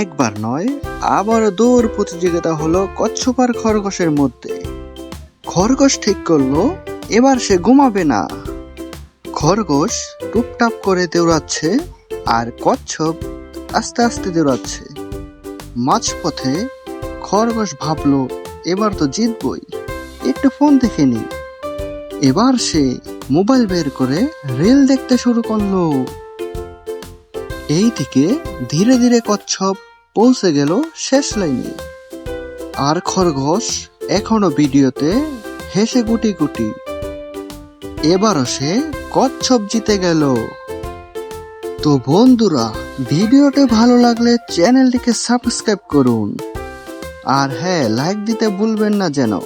একবার নয় আবার দৌড় প্রতিযোগিতা হলো কচ্ছপ আর খরগোশের মধ্যে। খরগোশ ঠিক করল, এবার সে ঘুমাবে না। খরগোশ টুপটাপ করে দৌড়াচ্ছে আর কচ্ছপ আস্তে আস্তে দৌড়াচ্ছে। মাঝপথে খরগোশ ভাবলো, এবার তো জিতবই। একটু ফোন দেখে নি এবার সে মোবাইল বের করে রিল দেখতে শুরু করল। এই দিকে ধীরে ধীরে কচ্ছপ পৌঁছে গেল শেষ লাইনে। আর খরগোশ এখনও ভিডিওতে হেসে গুটি গুটি। এবারও সে কচ্ছপ জিতে গেল। তো বন্ধুরা, ভিডিওটি ভালো লাগলে চ্যানেলটিকে সাবস্ক্রাইব করুন। আর হ্যাঁ লাইক দিতে ভুলবেন না যেন।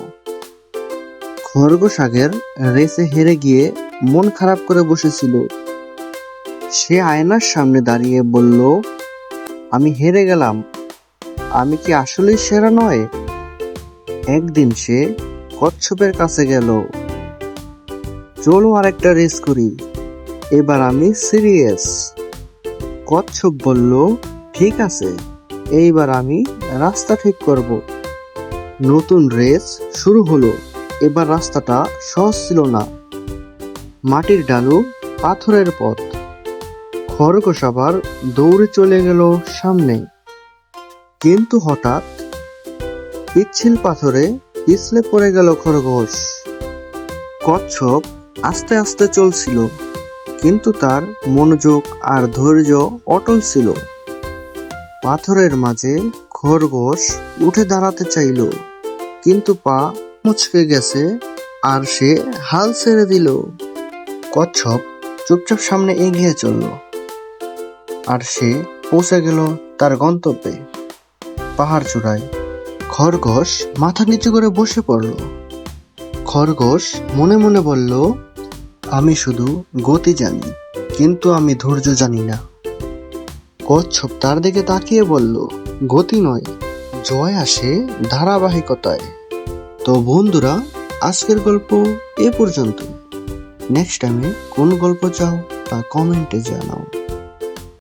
খরগোশ আগের রেসে হেরে গিয়ে মন খারাপ করে বসেছিল। সে আয়নার সামনে দাঁড়িয়ে বলল, আমি হেরে গেলাম। আমি কি আসলেই সেরা নয়? একদিন সে কচ্ছপের কাছে গেল, চলো আরেকটা রেস করি। এবার আমি সিরিয়াস। কচ্ছপ বলল, ঠিক আছে, এইবার আমি রাস্তা ঠিক করব। নতুন রেস শুরু হলো, এবার রাস্তাটা সহজ ছিল না। মাটির ডালু পাথরের পথ। খরগোশ আবার দৌড়ে চলে গেল সামনে। কিন্তু হঠাৎ পিচ্ছিল পাথরে পিছলে পড়ে গেল খরগোশ। কচ্ছপ আস্তে আস্তে চলছিল, কিন্তু তার মনোযোগ আর ধৈর্য অটল ছিল। পাথরের মাঝে খরগোশ উঠে দাঁড়াতে চাইল, কিন্তু পা মুচকে গেছে আর সে হাল ছেড়ে দিল। কচ্ছপ চুপচাপ সামনে এগিয়ে চলল। আর সে পৌঁছে গেল তার গন্তব্যে। পাহাড় চূড়ায় খরগোশ মাথা নিচু করে বসে পড়ল। খরগোশ মনে মনে বলল, আমি শুধু গতি জানি, কিন্তু আমি ধৈর্য জানি না। কচ্ছপ তার দিকে তাকিয়ে বলল, গতি নয়, জয় আসে ধারাবাহিকতায়। তো বন্ধুরা, আজকের গল্প এ পর্যন্ত। নেক্সট টাইমে কোন গল্প চাও তা কমেন্টে জানাও।